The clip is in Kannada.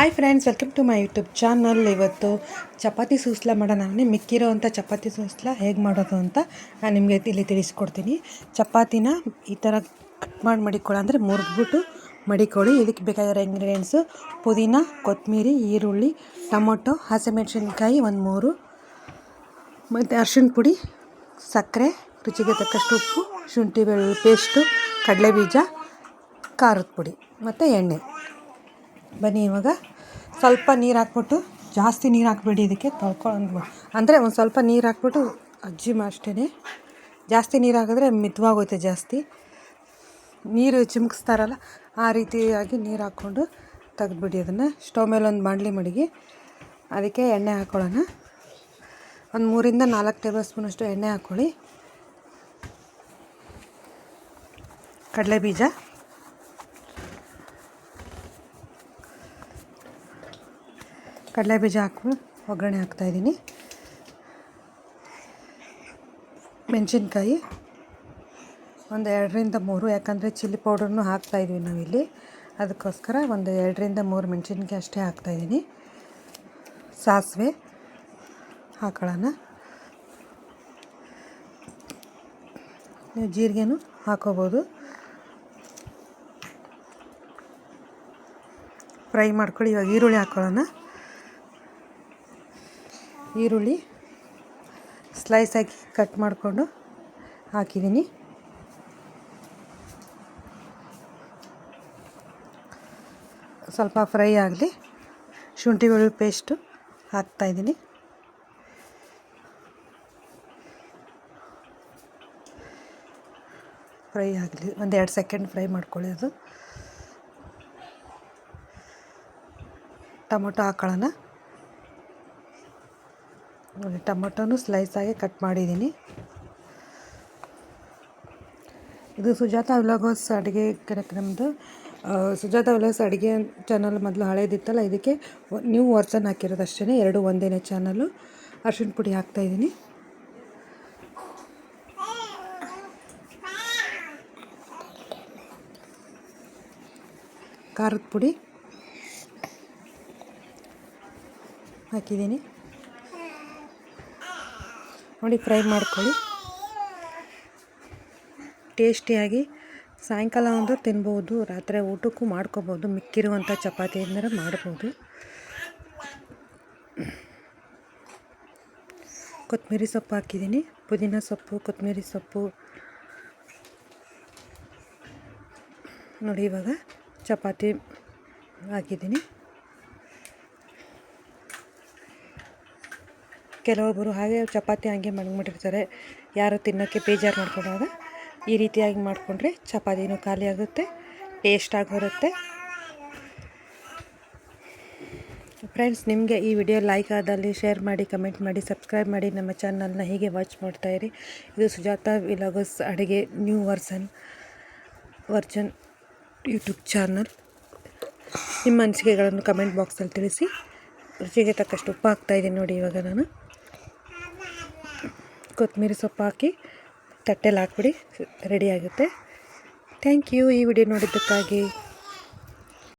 Hi friends welcome to my YouTube channel ಇವತ್ತು ಚಪಾತಿ ಸೂಸ್ಲ ಮಾಡೋಣ. ಮಿಕ್ಕಿರೋ ಅಂಥ ಚಪಾತಿ ಸೂಸ್ಲ ಹೇಗೆ ಮಾಡೋದು ಅಂತ ನಾನು ನಿಮಗೆ ಇಲ್ಲಿ ತಿಳಿಸ್ಕೊಡ್ತೀನಿ. ಚಪಾತಿನ ಈ ಥರ ಕಟ್ ಮಾಡಿ ಮಡಿಕೊಳ್ಳೋ, ಅಂದರೆ ಮುರಿದ್ಬಿಟ್ಟು ಮಡಿಕೊಳ್ಳಿ. ಇದಕ್ಕೆ ಬೇಕಾಗಿರೋ ಇಂಗ್ರೀಡಿಯೆಂಟ್ಸು ಪುದೀನ ಕೊತ್ತಂಬರಿ ಈರುಳ್ಳಿ, ಟೊಮೊಟೊ, ಹಸಿಮೆಣಸಿನ್ಕಾಯಿ ಒಂದು ಮೂರು. ಮತ್ತು ಅರ್ಶಿಣ ಪುಡಿ, ಸಕ್ಕರೆ, ರುಚಿಗೆ ತಕ್ಕಷ್ಟು ಉಪ್ಪು, ಶುಂಠಿ ಬೆಳ್ಳುಳ್ಳಿ ಪೇಸ್ಟು ಕಡಲೆಬೀಜ, ಖಾರದ ಪುಡಿ, ಮತ್ತು ಎಣ್ಣೆ. ಬನ್ನಿ ಇವಾಗ. ಸ್ವಲ್ಪ ನೀರು ಹಾಕ್ಬಿಟ್ಟು, ಜಾಸ್ತಿ ನೀರು ಹಾಕ್ಬೇಡಿ ಇದಕ್ಕೆ ತೊಳ್ಕೊಂಡು ಅಂದರೆ ಒಂದು ಸ್ವಲ್ಪ ನೀರು ಹಾಕ್ಬಿಟ್ಟು ಅಜ್ಜಿ ಅಷ್ಟೇ ಜಾಸ್ತಿ ನೀರು ಹಾಕಿದ್ರೆ ಮಿತವಾಗೋಯ್ತೆ ಜಾಸ್ತಿ. ನೀರು ಚಿಮ್ಕಿಸ್ತಾರಲ್ಲ, ಆ ರೀತಿಯಾಗಿ ನೀರು ಹಾಕ್ಕೊಂಡು ತೆಗೆದ್ಬಿಡಿ ಅದನ್ನು. ಸ್ಟವ್ ಮೇಲೆ ಒಂದು ಬಾಣಲಿ ಮಡಗಿ, ಅದಕ್ಕೆ ಎಣ್ಣೆ ಹಾಕ್ಕೊಳ್ಳೋಣ ಒಂದು ಮೂರಿಂದ ನಾಲ್ಕು ಟೇಬಲ್ ಸ್ಪೂನಷ್ಟು ಎಣ್ಣೆ ಹಾಕ್ಕೊಳ್ಳಿ ಕಡಲೆ ಬೀಜ ಕಡಲೆ ಬೀಜ ಹಾಕಿ ಒಗ್ಗರಣೆ ಹಾಕ್ತಾಯಿದ್ದೀನಿ ಮೆಣಸಿನ್ಕಾಯಿ ಒಂದು ಎರಡರಿಂದ ಮೂರು, ಯಾಕಂದರೆ ಚಿಲ್ಲಿ ಪೌಡ್ರನ್ನು ಹಾಕ್ತಾಯಿದ್ವಿ ನಾವಿಲ್ಲಿ. ಅದಕ್ಕೋಸ್ಕರ ಒಂದು ಎರಡರಿಂದ ಮೂರು ಮೆಣಸಿನ್ಕಾಯಿ ಅಷ್ಟೇ ಹಾಕ್ತಾಯಿದ್ದೀನಿ ಸಾಸಿವೆ ಹಾಕೊಳ್ಳೋಣ. ನೀವು ಜೀರಿಗೆನೂ ಹಾಕೋಬೋದು. ಫ್ರೈ ಮಾಡ್ಕೊಳ್ಳಿ, ಇವಾಗ ಈರುಳ್ಳಿ ಹಾಕ್ಕೊಳ್ಳೋಣ ಈರುಳ್ಳಿ ಸ್ಲೈಸ್ ಹಾಕಿ ಕಟ್ ಮಾಡಿಕೊಂಡು ಹಾಕಿದ್ದೀನಿ. ಸ್ವಲ್ಪ ಫ್ರೈ ಆಗಲಿ ಶುಂಠಿ ಬೆಳ್ಳುಳ್ಳಿ ಪೇಸ್ಟು ಹಾಕ್ತಾಯಿದ್ದೀನಿ ಫ್ರೈ ಆಗಲಿ, ಒಂದು ಎರಡು ಸೆಕೆಂಡ್ ಫ್ರೈ ಮಾಡ್ಕೊಳ್ಳಿ ಅದು ಟೊಮೊಟೊ ಹಾಕೊಳ್ಳೋಣ. ಟೊಮೊಟೊನು ಸ್ಲೈಸಾಗಿ ಕಟ್ ಮಾಡಿದ್ದೀನಿ. ಇದು ಸುಜಾತ ವ್ಲಾಗರ್ಸ್ ಅಡುಗೆ ಕಾರ್ಯಕ್ರಮದ ಸುಜಾತ ವ್ಲಾಗ್ಸ್ ಅಡುಗೆ ಚಾನಲ್ ಮೊದಲು ಹಳೇದಿತ್ತಲ್ಲ, ಇದಕ್ಕೆ ನ್ಯೂ ವರ್ಸನ್ ಹಾಕಿರೋದು ಅಷ್ಟೇ ಎರಡು ಒಂದೇ ಚಾನಲ್ಲು. ಅರ್ಶಿಣ ಪುಡಿ ಹಾಕ್ತಾಯಿದ್ದೀನಿ ಖಾರದ ಪುಡಿ ಹಾಕಿದ್ದೀನಿ. ನೋಡಿ, ಫ್ರೈ ಮಾಡ್ಕೊಳ್ಳಿ. ಟೇಸ್ಟಿಯಾಗಿ ಸಾಯಂಕಾಲ ಒಂದು ತಿನ್ಬೋದು, ರಾತ್ರಿ ಊಟಕ್ಕೂ ಮಾಡ್ಕೋಬೋದು, ಮಿಕ್ಕಿರುವಂಥ ಚಪಾತಿ ಅಂದರೆ ಮಾಡ್ಬೋದು. ಕೊತ್ತಂಬರಿ ಸೊಪ್ಪು ಹಾಕಿದ್ದೀನಿ, ಪುದೀನ ಸೊಪ್ಪು, ಕೊತ್ತಂಬರಿ ಸೊಪ್ಪು. ನೋಡಿ, ಇವಾಗ ಚಪಾತಿ ಹಾಕಿದ್ದೀನಿ. ಕೆಲವೊಬ್ಬರು ಹಾಗೆ ಚಪಾತಿ ಹಾಗೆ ಮಡಗ್ಬಿಟ್ಟಿರ್ತಾರೆ. ಯಾರು ತಿನ್ನೋಕ್ಕೆ ಬೇಜಾರು ಮಾಡ್ಕೊಂಡಾಗ ಈ ರೀತಿಯಾಗಿ ಮಾಡಿಕೊಂಡ್ರೆ ಚಪಾತಿನೂ ಖಾಲಿ ಆಗುತ್ತೆ ಟೇಸ್ಟಾಗಿ ಬರುತ್ತೆ ಫ್ರೆಂಡ್ಸ್ ನಿಮಗೆ ಈ ವಿಡಿಯೋ ಲೈಕ್ ಆದಲ್ಲಿ ಶೇರ್ ಮಾಡಿ ಕಮೆಂಟ್ ಮಾಡಿ ಸಬ್ಸ್ಕ್ರೈಬ್ ಮಾಡಿ, ನಮ್ಮ ಚಾನಲ್ನ ಹೀಗೆ ವಾಚ್ ಮಾಡ್ತಾಯಿರಿ ಇದು ಸುಜಾತ ವಿಲಾಗಸ್ ಅಡುಗೆ new version version YouTube channel ನಿಮ್ಮ ಅನಿಸಿಕೆಗಳನ್ನು ಕಮೆಂಟ್ ಬಾಕ್ಸಲ್ಲಿ ತಿಳಿಸಿ. ರುಚಿಗೆ ತಕ್ಕಷ್ಟು ಉಪ್ಪು ಹಾಕ್ತಾಯಿದ್ದೀನಿ ನೋಡಿ ಇವಾಗ ನಾನು. ಕೊತ್ತಂಬರಿ ಸೊಪ್ಪು ಹಾಕಿ ತಟ್ಟೆಲಿ ಹಾಕ್ಬಿಡಿ ರೆಡಿಯಾಗುತ್ತೆ ಥ್ಯಾಂಕ್ ಯು ಈ ವಿಡಿಯೋ ನೋಡಿದ್ದಕ್ಕಾಗಿ.